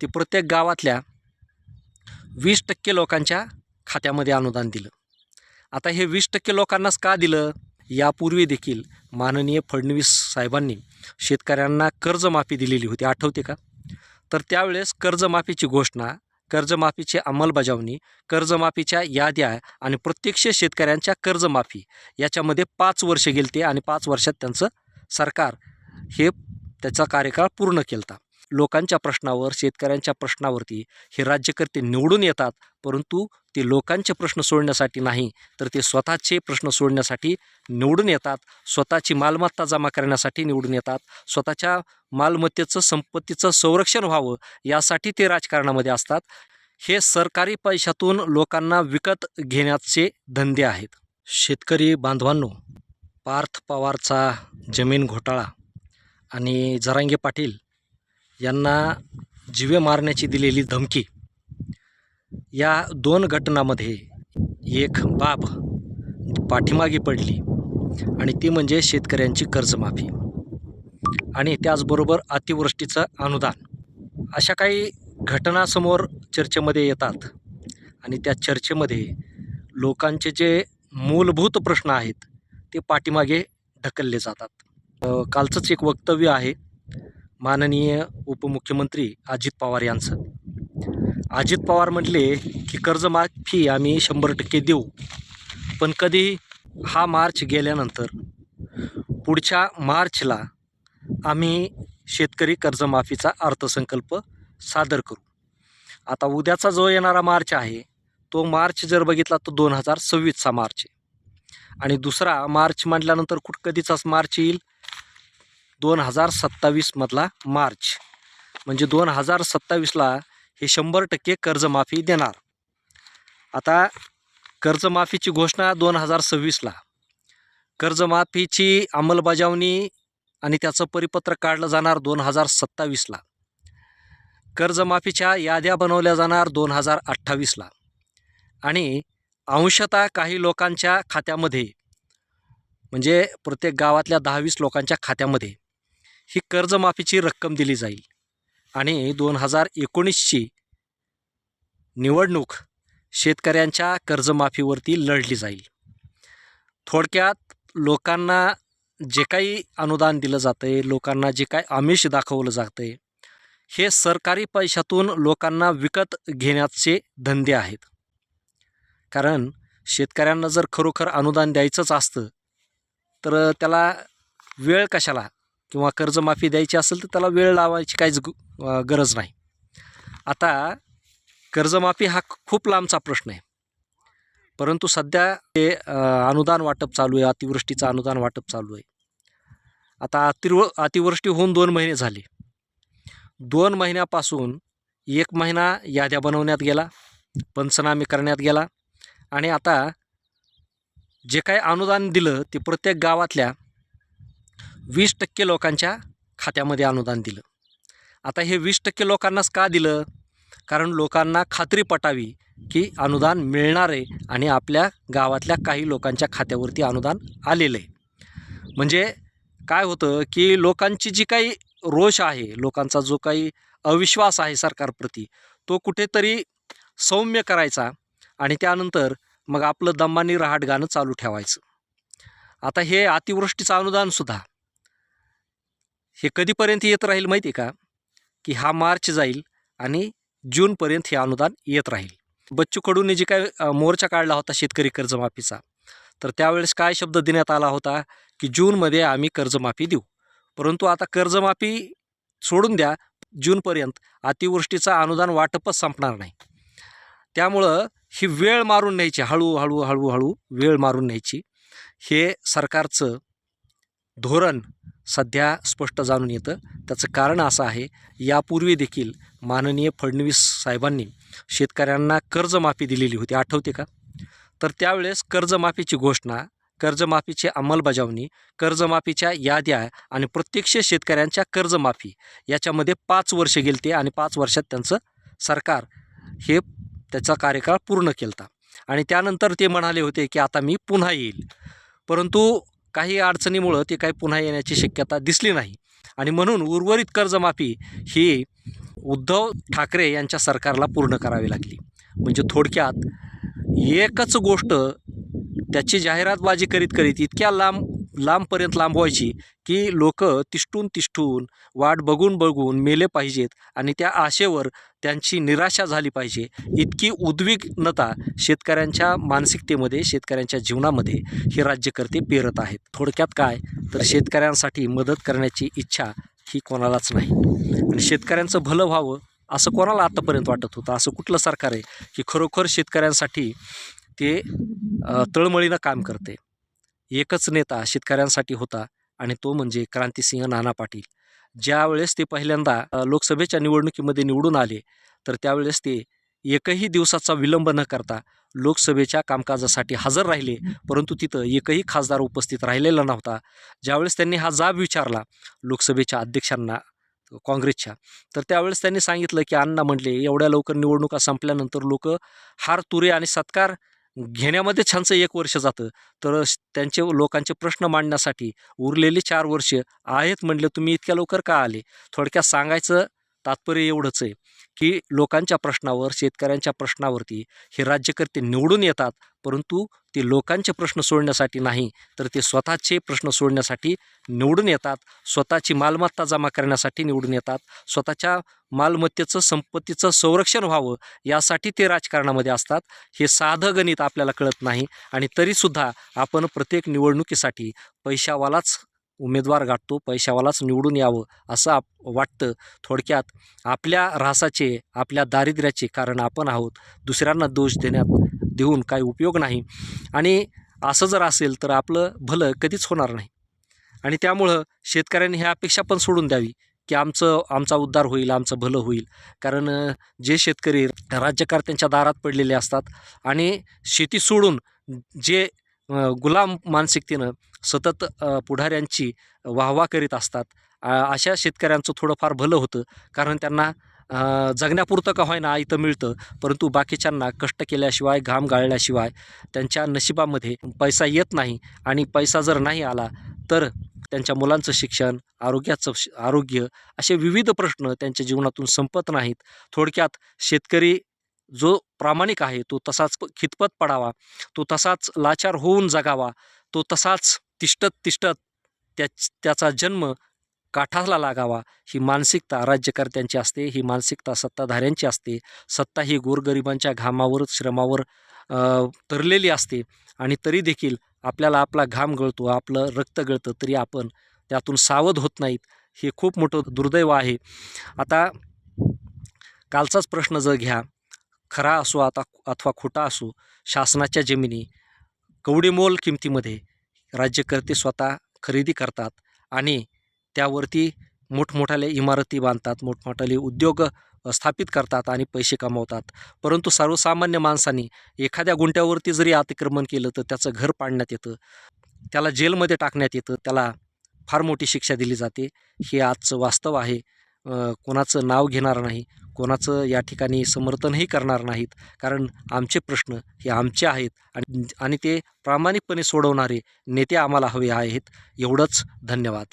ते प्रत्येक गावातल्या वीस टक्के लोकांच्या खात्यामध्ये अनुदान दिलं. आता हे वीस टक्के लोकांनाच का दिलं? यापूर्वी देखील माननीय फडणवीस साहेबांनी शेतकऱ्यांना कर्जमाफी दिलेली होती. आठवते का? तर त्यावेळेस कर्जमाफीची घोषणा कर्जमाफीची अंमलबजावणी कर्जमाफीच्या याद्या आणि प्रत्यक्ष शेतकऱ्यांच्या कर्जमाफी याच्यामध्ये पाच वर्ष गेलते आणि पाच वर्षात त्यांचं सरकार हे त्याचा कार्यकाळ पूर्ण केलता. लोकांच्या प्रश्नावर शेतकऱ्यांच्या प्रश्नावरती हे राज्यकर्ते निवडून येतात. परंतु ते लोकांचे प्रश्न सोडण्यासाठी नाही तर ते स्वतःचे प्रश्न सोडण्यासाठी निवडून येतात. स्वतःची मालमत्ता जमा करण्यासाठी निवडून येतात. स्वतःच्या मालमत्तेचं संपत्तीचं संरक्षण व्हावं यासाठी ते राजकारणामध्ये असतात. हे सरकारी पैशातून लोकांना विकत घेण्याचे धंदे आहेत. शेतकरी बांधवांनो पार्थ पवारचा जमीन घोटाळा आणि जरांगे पाटील यांना जिवे मारण्याची दिलेली धमकी. या दोन घटनामध्ये एक बाब पाठीमागे पडली आणि ती म्हणजे शेतकऱ्यांची कर्जमाफी आणि त्याचबरोबर अतिवृष्टीचं अनुदान. अशा काही घटनासमोर चर्चेमध्ये येतात आणि त्या चर्चेमध्ये लोकांचे जे मूलभूत प्रश्न आहेत ते पाठीमागे ढकलले जातात. कालचंच एक वक्तव्य आहे माननीय उपमुख्यमंत्री अजित पवार यांचं. अजित पवार म्हटले की कर्जमाफी आम्ही शंभर टक्के देऊ. पण कधी हा मार्च गेल्यानंतर पुढच्या मार्चला आम्ही शेतकरी कर्जमाफीचा अर्थसंकल्प सादर करू. आता उद्याचा जो येणारा मार्च आहे तो मार्च जर बघितला तर दोन हजार सव्वीसचा मार्च आहे. आणि दुसरा मार्च म्हटल्यानंतर कुठ कधीचाच मार्च येईल दोन हजार सत्तावीसमधला मार्च. म्हणजे दोन हजार सत्तावीसला हे शंभर टक्के कर्जमाफी देणार. आता कर्जमाफीची घोषणा दोन हजार सव्वीसला. कर्जमाफीची अंमलबजावणी आणि त्याचं परिपत्र काढलं जाणार दोन हजार सत्तावीसला. कर्जमाफीच्या याद्या बनवल्या जाणार दोन हजार अठ्ठावीसला. आणि अंशतः काही लोकांच्या खात्यामध्ये म्हणजे प्रत्येक गावातल्या दहावीस लोकांच्या खात्यामध्ये ही कर्जमाफीची रक्कम दिली जाईल. आणि दोन हजार एकोणीसची निवडणूक शेतकऱ्यांच्या कर्जमाफीवरती लढली जाईल. थोडक्यात लोकांना जे काही अनुदान दिलं जातं आहे लोकांना जे काही आमिष दाखवलं जातं आहे हे सरकारी पैशातून लोकांना विकत घेण्याचे धंदे आहेत. कारण शेतकऱ्यांना जर खरोखर अनुदान द्यायचंच असतं तर त्याला वेळ कशाला? किंवा कर्जमाफी द्यायची असेल तर त्याला वेळ लावायची काहीच ग गरज नाही. आता कर्जमाफी हा खूप लांबचा प्रश्न आहे. परंतु सध्या ते अनुदान वाटप चालू आहे अतिवृष्टीचं अनुदान वाटप चालू आहे. आता अतिव अतिवृष्टी होऊन दोन महिने झाले. दोन महिन्यापासून एक महिना याद्या बनवण्यात गेला पंचनामे करण्यात गेला आणि आता जे काही अनुदान दिलं ते प्रत्येक गावातल्या वीस टक्के लोकांच्या खात्यामध्ये अनुदान दिलं. आता हे वीस टक्के लोकांनाच का दिलं? कारण लोकांना खात्री पटावी की अनुदान मिळणार आहे आणि आपल्या गावातल्या काही लोकांच्या खात्यावरती अनुदान आलेलं आहे. म्हणजे काय होतं की लोकांची जी काही रोष आहे लोकांचा जो काही अविश्वास आहे सरकारप्रती तो कुठेतरी सौम्य करायचा आणि त्यानंतर मग आपलं दम्मानी रहाट गाणं चालू ठेवायचं. आता हे अतिवृष्टीचं अनुदानसुद्धा हे कधीपर्यंत येत राहील माहिती आहे का? की हा मार्च जाईल आणि जूनपर्यंत हे अनुदान येत राहील. बच्चू कडूंनी जे काय मोर्चा काढला होता शेतकरी कर्जमाफीचा तर त्यावेळेस काय शब्द देण्यात आला होता की जूनमध्ये आम्ही कर्जमाफी देऊ. परंतु आता कर्जमाफी सोडून द्या जूनपर्यंत अतिवृष्टीचा अनुदान वाटपच संपणार नाही. त्यामुळं ही वेळ मारून न्यायची हळूहळू हळूहळू वेळ मारून न्यायची. हे सरकारचं धोरण सध्या स्पष्ट जाणून येतं. त्याचं कारण असं आहे यापूर्वी देखील माननीय फडणवीस साहेबांनी शेतकऱ्यांना कर्जमाफी दिलेली होती. आठवते का? तर त्यावेळेस कर्जमाफीची घोषणा कर्जमाफीची अंमलबजावणी कर्जमाफीच्या याद्या आणि प्रत्यक्ष शेतकऱ्यांच्या कर्जमाफी याच्यामध्ये पाच वर्ष गेलते आणि पाच वर्षात त्यांचं सरकार हे त्याचा कार्यकाळ पूर्ण केलता. आणि त्यानंतर ते म्हणाले होते की आता मी पुन्हा येईल. परंतु काही अडचणीमुळं ती काही पुन्हा येण्याची शक्यता दिसली नाही. आणि म्हणून उर्वरित कर्जमाफी ही उद्धव ठाकरे यांच्या सरकारला पूर्ण करावी लागली. म्हणजे थोडक्यात एकच गोष्ट त्याची जाहिरातबाजी करीत करीत इतक्या लांब लांबपर्यंत लांबवायची की लोक तिष्ठून तिष्ठून वाट बघून बघून मेले पाहिजेत आणि त्या आशेवर त्यांची निराशा झाली पाहिजे. इतकी उद्विग्नता शेतकऱ्यांच्या मानसिकतेमध्ये शेतकऱ्यांच्या जीवनामध्ये हे राज्यकर्ते पेरत आहेत. थोडक्यात काय? तर शेतकऱ्यांसाठी मदत करण्याची इच्छा ही कोणालाच नाही. आणि शेतकऱ्यांचं भलं व्हावं असं कोणाला आत्तापर्यंत वाटत होतं? असं कुठलं सरकार आहे की खरोखर शेतकऱ्यांसाठी ते तळमळीनं काम करते? एकच नेता शेतकऱ्यांसाठी होता आणि तो म्हणजे क्रांतिसिंह नाना पाटील. ज्यावेळेस ते पहिल्यांदा लोकसभेच्या निवडणुकीमध्ये निवडून आले तर त्यावेळेस ते एकही दिवसाचा विलंब न करता लोकसभेच्या कामकाजासाठी हजर राहिले परंतु तिथं एकही खासदार उपस्थित राहिलेला नव्हता. ज्यावेळेस त्यांनी हा जाब विचारला लोकसभेच्या अध्यक्षांना काँग्रेसच्या तर त्यावेळेस त्यांनी सांगितलं की अण्णा म्हटले एवढ्या लवकर निवडणुका संपल्यानंतर लोक हार तुरे आणि सत्कार घेण्यामध्ये छानसं एक वर्ष जातं. तर त्यांचे लोकांचे प्रश्न मांडण्यासाठी उरलेली चार वर्ष आहेत म्हणले तुम्ही इतक्या लवकर का आले? थोडक्यात सांगायचं तात्पर्य एवढंच आहे की लोकांच्या प्रश्नावर शेतकऱ्यांच्या प्रश्नावरती हे राज्यकर्ते निवडून येतात परंतु ते लोकांचे प्रश्न सोडण्यासाठी नाही तर ते स्वतःचे प्रश्न सोडण्यासाठी निवडून येतात. स्वतःची मालमत्ता जमा करण्यासाठी निवडून येतात. स्वतःच्या मालमत्तेचं संपत्तीचं संरक्षण व्हावं यासाठी ते राजकारणामध्ये असतात. हे साधं गणित आपल्याला कळत नाही आणि तरीसुद्धा आपण प्रत्येक निवडणुकीसाठी पैशावालाच उमेदवार गाठतो पैशावालाच निवडून यावं असं आप वाटतं. थोडक्यात आपल्या ऱ्हासाचे आपल्या दारिद्र्याचे कारण आपण आहोत. दुसऱ्यांना दोष देण्यात देऊन काही उपयोग नाही. आणि असं जर असेल तर आपलं भलं कधीच होणार नाही. आणि त्यामुळं शेतकऱ्यांनी ह्या अपेक्षा पण सोडून द्यावी की आमचं आमचा उद्धार होईल आमचं भलं होईल. कारण जे शेतकरी राज्यकर्त्यांच्या दारात पडलेले असतात आणि शेती सोडून जे गुलाम मानसिकतेनं सतत पुढाऱ्यांची वाहवा करीत असतात अशा शेतकऱ्यांचं थोडंफार भलं होतं. कारण त्यांना जगण्यापुरतं का होईना इथं मिळतं. परंतु बाकीच्यांना कष्ट केल्याशिवाय घाम गाळल्याशिवाय त्यांच्या नशिबामध्ये पैसा येत नाही. आणि पैसा जर नाही आला तर त्यांच्या मुलांचं शिक्षण आरोग्याचं आरोग्य असे विविध प्रश्न त्यांच्या जीवनातून संपत नाहीत. थोडक्यात शेतकरी जो प्रामाणिक आहे तो तसाच प- खितपत पडावा तो तसाच लाचार होऊन जगावा तो तसाच तिष्ठत तिष्ठत त्याच त्याचा जन्म काठाला लागावा ही मानसिकता राज्यकर्त्यांची असते ही मानसिकता सत्ताधाऱ्यांची असते. सत्ता ही गोरगरिबांच्या घामावर श्रमावर तरलेली असते आणि तरी देखील आपल्याला आपला घाम गळतो आपलं रक्त गळतं तरी आपण त्यातून सावध होत नाहीत हे खूप मोठं दुर्दैव आहे. आता कालचाच प्रश्न जर घ्या खरा असो आता अथवा खोटा असो शासनाच्या जमिनी कवडीमोल किमतीमध्ये राज्यकर्ते स्वतः खरेदी करतात आणि त्यावरती मोठमोठाले इमारती बांधतात मोठमोठाले उद्योग स्थापित करतात आणि पैसे कमावतात. परंतु सर्वसामान्य माणसांनी एखाद्या गुंट्यावरती जरी अतिक्रमण केलं तर त्याचं घर पाडण्यात येतं. त्याला जेलमध्ये टाकण्यात येतं. त्याला फार मोठी शिक्षा दिली जाते. हे आजचं वास्तव आहे. कोणाचं नाव घेणार नाही कोणाचं या ठिकाणी समर्थनही करणार नाहीत. कारण आमचे प्रश्न हे आमचे आहेत आणि आणि ते प्रामाणिकपणे सोडवणारे नेते आम्हाला हवे आहेत. एवढंच. धन्यवाद.